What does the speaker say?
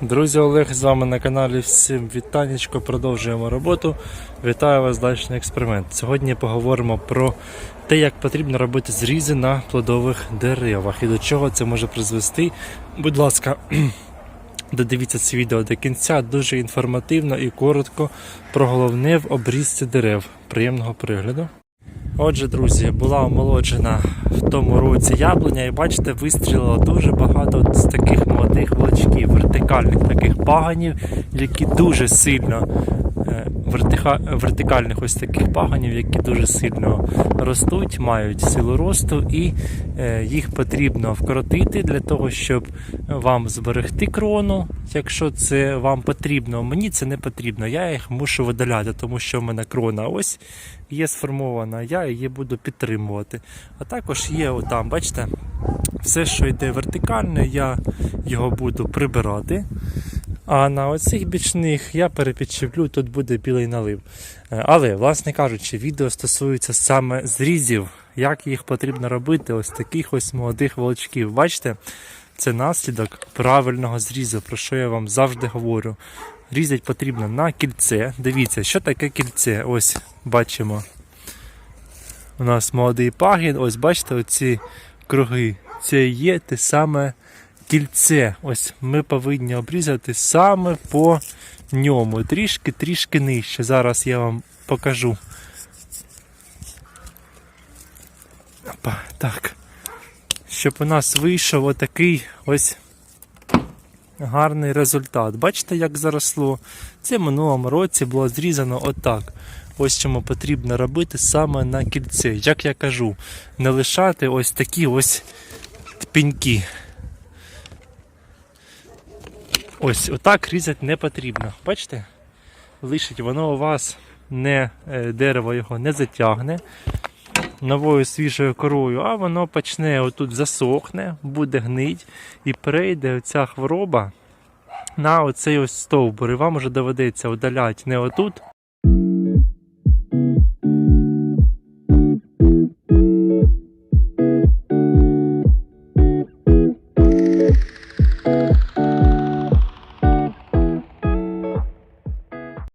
Друзі, Олег з вами на каналі. Всім вітанечко, продовжуємо роботу. Вітаю вас на експеримент. Сьогодні поговоримо про те, як потрібно робити зрізи на плодових деревах і до чого це може призвести. Будь ласка, додивіться це відео до кінця. Дуже інформативно і коротко про головне в обрізці дерев. Приємного перегляду. Отже, друзі, була омолоджена в тому році яблуня, і бачите, вистрілило дуже багато з вертикальних таких паганів, які дуже сильно е, вертиха- вертикальних ось таких паганів, які дуже сильно ростуть, мають силу росту, і е, їх потрібно вкоротити для того, щоб вам зберегти крону, якщо це вам потрібно. Мені це не потрібно. Я їх мушу видаляти, тому що в мене крона ось є сформована, я її буду підтримувати. А також є отам, бачите, все, що йде вертикальне, я його буду прибирати. А на оцих бічних я перепідчеплю, тут буде білий налив. Е, Але, власне кажучи, відео стосується саме зрізів, як їх потрібно робити, ось таких ось молодих волочків. Бачите, це наслідок правильного зрізу, про що я вам завжди говорю. Різати потрібно на кільце. Дивіться, що таке кільце. Ось бачимо. У нас молодий пагін, ось бачите, оці круги. Це є те саме кільце. Ось ми повинні обрізати саме по ньому. Трішки-трішки нижче. Зараз я вам покажу. Опа, так. Щоб у нас вийшов отакий ось гарний результат. Бачите, як заросло? Це в минулому році було зрізано отак. Ось чому потрібно робити саме на кільце. Як я кажу, не лишати ось такі ось пеньки. Ось отак різати не потрібно. Бачите? Лишить воно у вас не е, дерево його не затягне новою свіжою корою, а воно почне отут засохне, буде гнить і перейде оця хвороба на оцей ось стовбур. І вам вже доведеться удаляти не отут,